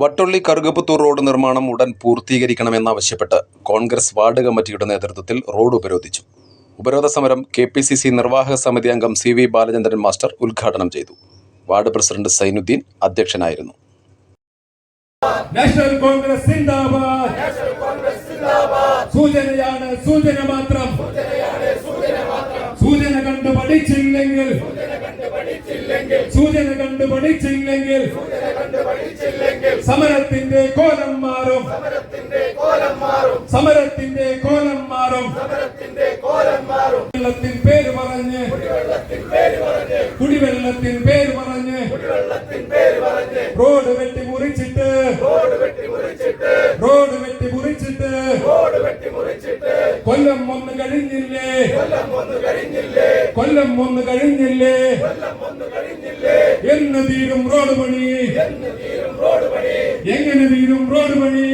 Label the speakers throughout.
Speaker 1: വട്ടൊള്ളി Karukaputhur road നിർമ്മാണം ഉടൻ പൂർത്തീകരിക്കണമെന്നാവശ്യപ്പെട്ട് Congress ward കമ്മിറ്റിയുടെ നേതൃത്വത്തിൽ റോഡ് ഉപരോധിച്ചു. ഉപരോധ സമരം കെ പി സി സി നിർവാഹക സമിതി അംഗം സി വി ബാലചന്ദ്രൻ മാസ്റ്റർ ഉദ്ഘാടനം ചെയ്തു. വാർഡ് പ്രസിഡന്റ് സൈനുദ്ദീൻ അധ്യക്ഷനായിരുന്നു.
Speaker 2: നാഷണൽ കോൺഗ്രസ് സൂചനയാണ് സൂചന മാത്രം. സൂചന കണ്ട് പഠിച്ചില്ലെങ്കിൽ സൂചന കണ്ട് പഠിച്ചില്ലെങ്കിൽ സമരത്തിന്റെ കോലം മാറും. സമരത്തിന്റെ കോലം മാറും. കുടിവെള്ളത്തിൻ പേര് പറഞ്ഞ് കുടിവെള്ളത്തിൻ പേര് പറഞ്ഞ് റോഡ് വെട്ടി മുറിച്ചിട്ട് റോഡ് വെട്ടി മുറിച്ചിട്ട് കൊല്ലം ഒന്ന് കഴിഞ്ഞില്ലേ? കൊല്ലം ഒന്ന് കഴിഞ്ഞില്ലേ? എന്ന് തീരും റോഡ് പണി. എങ്ങനെ തീരും റോഡ് പണി?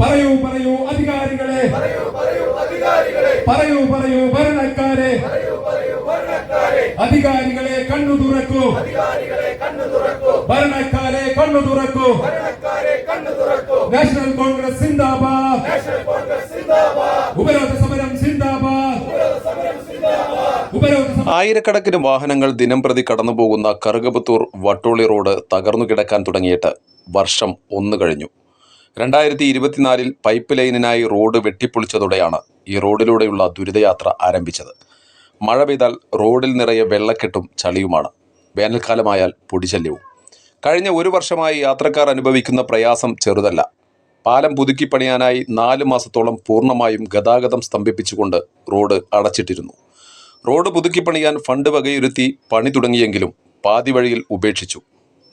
Speaker 2: പറയൂ പറയൂ അധികാരികളെ. പറയൂ പറയൂ ഭരണക്കാരെ. അധികാരികളെ കണ്ണു തുറക്കൂ. ഭരണക്കാരെ കണ്ണു തുറക്കൂ. നാഷണൽ കോൺഗ്രസ് സിന്ദാബാദ്. ഉപരോധ സമരം സിന്ദാബാദ് ഉപരോധ സമരം
Speaker 1: ആയിരക്കണക്കിന് വാഹനങ്ങൾ ദിനം ദിനംപ്രതി കടന്നുപോകുന്ന കറുകപുത്തൂർ വട്ടോളി റോഡ് തകർന്നു കിടക്കാൻ തുടങ്ങിയിട്ട് വർഷം ഒന്ന് കഴിഞ്ഞു. രണ്ടായിരത്തി ഇരുപത്തിനാലിൽ പൈപ്പ് ലൈനിനായി റോഡ് വെട്ടിപ്പൊളിച്ചതോടെയാണ് ഈ റോഡിലൂടെയുള്ള ദുരിതയാത്ര ആരംഭിച്ചത്. മഴ പെയ്താൽ റോഡിൽ നിറയെ വെള്ളക്കെട്ടും ചളിയുമാണ്. വേനൽക്കാലമായാൽ പൊടിശല്യവും. കഴിഞ്ഞ ഒരു വർഷമായി യാത്രക്കാർ അനുഭവിക്കുന്ന പ്രയാസം ചെറുതല്ല. പാലം പുതുക്കി പണിയാനായി നാല് മാസത്തോളം പൂർണമായും ഗതാഗതം സ്തംഭിപ്പിച്ചുകൊണ്ട് റോഡ് അടച്ചിട്ടിരുന്നു. റോഡ് പുതുക്കി പണിയാൻ ഫണ്ട് വകയിരുത്തി പണി തുടങ്ങിയെങ്കിലും പാതി വഴിയിൽ ഉപേക്ഷിച്ചു.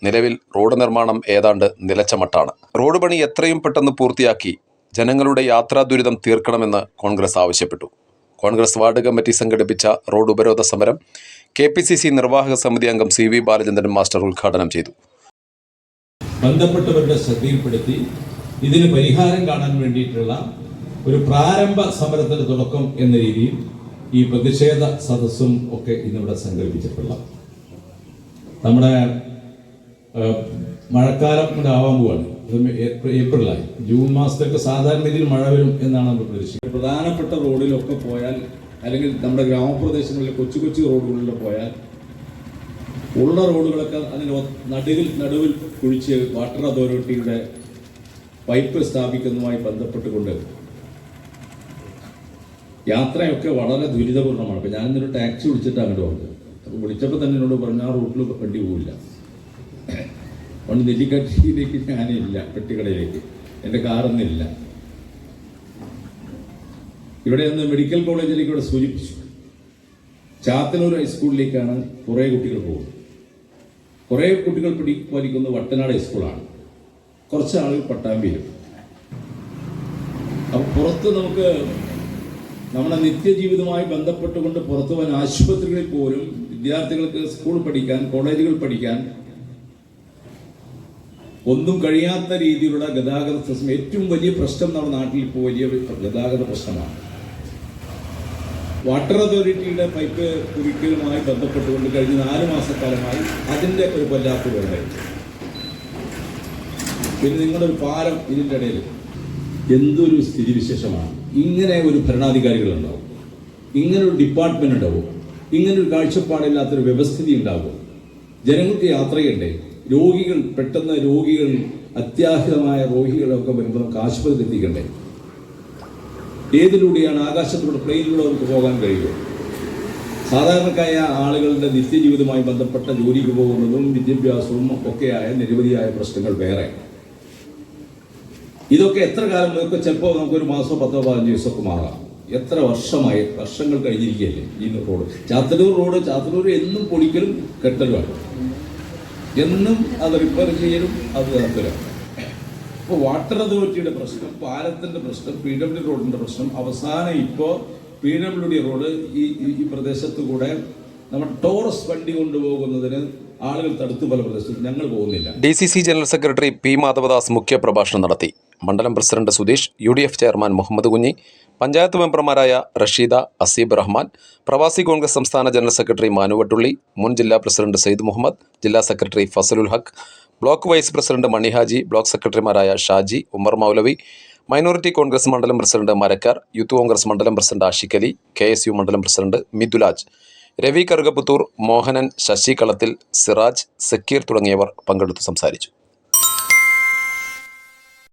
Speaker 1: നിലവിൽ റോഡ് നിർമ്മാണം ഏതാണ്ട് നിലച്ച മട്ടാണ് റോഡ് പണി എത്രയും പെട്ടെന്ന് പൂർത്തിയാക്കി ജനങ്ങളുടെ യാത്രാ ദുരിതം തീർക്കണമെന്ന് കോൺഗ്രസ് ആവശ്യപ്പെട്ടു. കോൺഗ്രസ് വാർഡ് കമ്മിറ്റി സംഘടിപ്പിച്ച റോഡ് ഉപരോധ സമരം കെ പി സി സി നിർവാഹക സമിതി അംഗം സി വി ബാലചന്ദ്രൻ മാസ്റ്റർ ഉദ്ഘാടനം ചെയ്തു.
Speaker 3: ബന്ധപ്പെട്ടവരുടെ ശ്രദ്ധയിൽപ്പെടുത്തി ഇതിന് പരിഹാരം കാണാൻ വേണ്ടിയിട്ടുള്ള ഒരു പ്രാരംഭ സമരത്തിന് തുടക്കം എന്ന രീതിയിൽ ഈ പ്രതിഷേധ സദസ്സും ഒക്കെ ഇന്നിവിടെ സംഘടിപ്പിച്ചിട്ടുള്ള നമ്മുടെ മഴക്കാലം ഇവിടെ ആവാൻ പോവാണ് ഏപ്രിലായി. ജൂൺ മാസത്തൊക്കെ സാധാരണ രീതിയിൽ മഴ വരും എന്നാണ് നമ്മൾ പ്രതീക്ഷിക്കുന്നത്. പ്രധാനപ്പെട്ട റോഡിലൊക്കെ പോയാൽ അല്ലെങ്കിൽ നമ്മുടെ ഗ്രാമപ്രദേശങ്ങളിലെ കൊച്ചു കൊച്ചു റോഡുകളിൽ പോയാൽ ഉള്ള റോഡുകളൊക്കെ അതിന് നടുവിൽ നടുവിൽ കുഴിച്ച് വാട്ടർ അതോറിറ്റിയുടെ പൈപ്പ് സ്ഥാപിക്കുന്നതുമായി ബന്ധപ്പെട്ടുകൊണ്ട് യാത്രയൊക്കെ വളരെ ദുരിതപൂർണമാണ് ഞാൻ ഞാനിന്നൊരു ടാക്സി വിളിച്ചിട്ട് അങ്ങോട്ട് വന്നത് അപ്പോൾ വിളിച്ചപ്പോൾ തന്നെ എന്നോട് പറഞ്ഞു ആ റൂട്ടിൽ വണ്ടി പോവില്ല. അതുകൊണ്ട് നെല്ലിക്കട്ടിയിലേക്ക് ഞാനില്ല പെട്ടിക്കടയിലേക്ക്. എന്റെ കാറൊന്നില്ല ഇവിടെ നിന്ന് മെഡിക്കൽ കോളേജിലേക്ക് ഇവിടെ സൂചിപ്പിച്ചു. ചാത്തനൂർ ഹൈസ്കൂളിലേക്കാണ് കുറേ കുട്ടികൾ പോകുന്നത്. കുറേ കുട്ടികൾ പിടി വട്ടനാട് ഹൈസ്കൂളാണ്. കുറച്ച് ആളുകൾ പട്ടാമ്പിയിലും. അപ്പൊ പുറത്ത് നമുക്ക് നമ്മുടെ നിത്യജീവിതവുമായി ബന്ധപ്പെട്ടുകൊണ്ട് പുറത്തു പോകാൻ ആശുപത്രികളിൽ പോലും വിദ്യാർത്ഥികൾക്ക് സ്കൂൾ പഠിക്കാൻ കോളേജുകൾ പഠിക്കാൻ ഒന്നും കഴിയാത്ത രീതിയിലുള്ള ഗതാഗത പ്രശ്നം ഏറ്റവും വലിയ പ്രശ്നം നമ്മുടെ നാട്ടിൽ ഇപ്പോൾ വലിയ ഗതാഗത പ്രശ്നമാണ്. വാട്ടർ അതോറിറ്റിയുടെ പൈപ്പ് കുറിക്കലുമായി ബന്ധപ്പെട്ടുകൊണ്ട് കഴിഞ്ഞ നാല് മാസക്കാലമായി അതിന്റെ ഒരു കൊല്ലാത്ത വെള്ളം പിന്നെ നിങ്ങളുടെ ഒരു പാലം ഇതിന്റെ ഇടയിൽ. എന്തൊരു സ്ഥിതിവിശേഷമാണ്? ഇങ്ങനെ ഒരു ഭരണാധികാരികൾ ഉണ്ടാവും ഇങ്ങനെ ഒരു ഡിപ്പാർട്ട്മെന്റ് ഉണ്ടാവും. ഇങ്ങനെ ഒരു കാഴ്ചപ്പാടില്ലാത്തൊരു വ്യവസ്ഥിതി ഉണ്ടാവും. ജനങ്ങൾക്ക് യാത്ര ചെയ്യണ്ടേ രോഗികൾ പെട്ടെന്ന് രോഗികൾ അത്യാഹിതമായ രോഗികളൊക്കെ വരുമ്പോൾ നമുക്ക് ആശുപത്രി എത്തിക്കണ്ടേ? ഏതിലൂടെയാണ് ആകാശത്തിലൂടെ പ്ലെയിനിലൂടെ നമുക്ക് പോകാൻ കഴിയുക? സാധാരണക്കായ ആളുകളുടെ നിത്യജീവിതവുമായി ബന്ധപ്പെട്ട ജോലിക്ക് പോകുന്നതും വിദ്യാഭ്യാസവും ഒക്കെയായ നിരവധിയായ പ്രശ്നങ്ങൾ വേറെ. ഇതൊക്കെ എത്ര കാലം ഇതൊക്കെ ചിലപ്പോൾ നമുക്കൊരു മാസമോ പത്തോ പതിനഞ്ച് ദിവസമൊക്കെ മാറാം. എത്ര വർഷമായി വർഷങ്ങൾ കഴിഞ്ഞിരിക്കുകയല്ലേ ഈ റോഡ്? ചാത്തന്നൂർ റോഡ് ചാത്തന്നൂർ എന്നും പൊളിക്കലും കെട്ടലുമാണ് എന്നും അത് റിപ്പയർ ചെയ്യലും അത് നടത്തലാണ് ഇപ്പോൾ വാട്ടർ അതോറിറ്റിയുടെ പ്രശ്നം പാലത്തിന്റെ പ്രശ്നം പി ഡബ്ല്യു റോഡിന്റെ പ്രശ്നം അവസാനം ഇപ്പോൾ പി ഡബ്ല്യു ഡി റോഡ് ഈ- ഈ പ്രദേശത്ത് കൂടെ നമ്മൾ ടോറസ് വണ്ടി കൊണ്ടുപോകുന്നതിന് ആളുകൾ തടുത്തു പല പ്രദേശത്തും ഞങ്ങൾ പോകുന്നില്ല.
Speaker 1: D C C general secretary P Madhavadas മുഖ്യ പ്രഭാഷണം നടത്തി. മണ്ഡലം president Sudheesh U D F chairman Muhammad Kunhi panchayat മെമ്പർമാരായ റഷീദ അസീബ് റഹ്മാൻ പ്രവാസി കോൺഗ്രസ് സംസ്ഥാന ജനറൽ സെക്രട്ടറി മാനു വട്ടുള്ളി മുൻ ജില്ലാ പ്രസിഡന്റ് സയ്യിദ് മുഹമ്മദ് ജില്ലാ secretary Fazlul Haq block vice president Manihaji block സെക്രട്ടറിമാരായ ഷാജി ഉമർ മൗലവി മൈനോറിറ്റി കോൺഗ്രസ് മണ്ഡലം പ്രസിഡന്റ് മരക്കാർ യൂത്ത് കോൺഗ്രസ് മണ്ഡലം president Ashikali K S U മണ്ഡലം പ്രസിഡന്റ് മിഥുലാജ്. രവി കറുകപ്പുത്തൂർ മോഹനൻ ശശികളത്തിൽ സിറാജ് സക്കീർ തുടങ്ങിയവർ പങ്കെടുത്ത് സംസാരിച്ചു.